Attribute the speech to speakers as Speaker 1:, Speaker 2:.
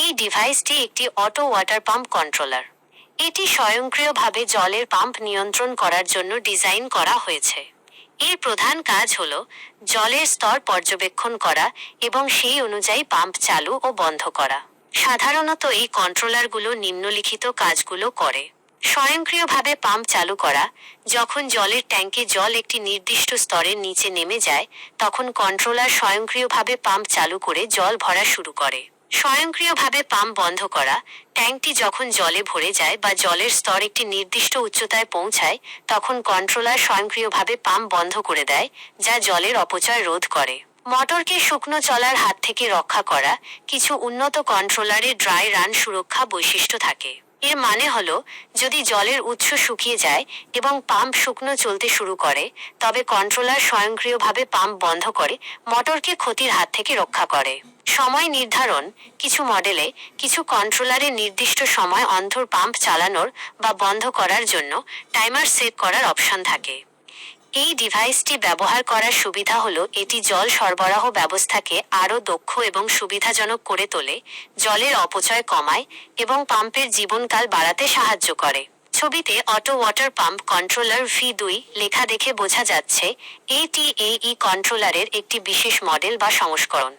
Speaker 1: এই ডিভাইসটি একটি অটো ওয়াটার পাম্প কন্ট্রোলার। এটি স্বয়ংক্রিয়ভাবে জলের পাম্প নিয়ন্ত্রণ করার জন্য ডিজাইন করা হয়েছে। এর প্রধান কাজ হল জলের স্তর পর্যবেক্ষণ করা এবং সেই অনুযায়ী পাম্প চালু ও বন্ধ করা। সাধারণত এই কন্ট্রোলারগুলো নিম্নলিখিত কাজগুলো করে। স্বয়ংক্রিয়ভাবে পাম্প চালু করা, যখন জলের ট্যাঙ্কে জল একটি নির্দিষ্ট স্তরের নিচে নেমে যায়, তখন কন্ট্রোলার স্বয়ংক্রিয়ভাবে পাম্প চালু করে জল ভরা শুরু করে। স্বয়ংক্রিয়ভাবে পাম্প বন্ধ করা, ট্যাঙ্কটি যখন জলে ভরে যায় বা জলের স্তর একটি নির্দিষ্ট উচ্চতায় পৌঁছায়, তখন কন্ট্রোলার স্বয়ংক্রিয়ভাবে পাম্প বন্ধ করে দেয়, যা জলের অপচয় রোধ করে। মটরকে শুকনো চলার হাত থেকে রক্ষা করা, কিছু উন্নত কন্ট্রোলারে ড্রাই রান সুরক্ষা বৈশিষ্ট্য থাকে। এর মানে হল, যদি জলের উৎস শুকিয়ে যায় এবং পাম্প শুকনো চলতে শুরু করে, তবে কন্ট্রোলার স্বয়ংক্রিয়ভাবে পাম্প বন্ধ করে মোটরকে ক্ষতির হাত থেকে রক্ষা করে। সময় নির্ধারণ, কিছু মডেলে কিছু কন্ট্রোলারে নির্দিষ্ট সময় অন্ধর পাম্প চালানোর বা বন্ধ করার জন্য টাইমার সেট করার অপশন থাকে। এই ডিভাইসটি ব্যবহার করার সুবিধা হল এটি জল সরবরাহ ব্যবস্থাকে আরও দক্ষ এবং সুবিধাজনক করে তোলে, জলের অপচয় কমায় এবং পাম্পের জীবনকাল বাড়াতে সাহায্য করে। ছবিতে auto water pump controller V দুই লেখা দেখে বোঝা যাচ্ছে এটি এই কন্ট্রোলারের একটি বিশেষ মডেল বা সংস্করণ।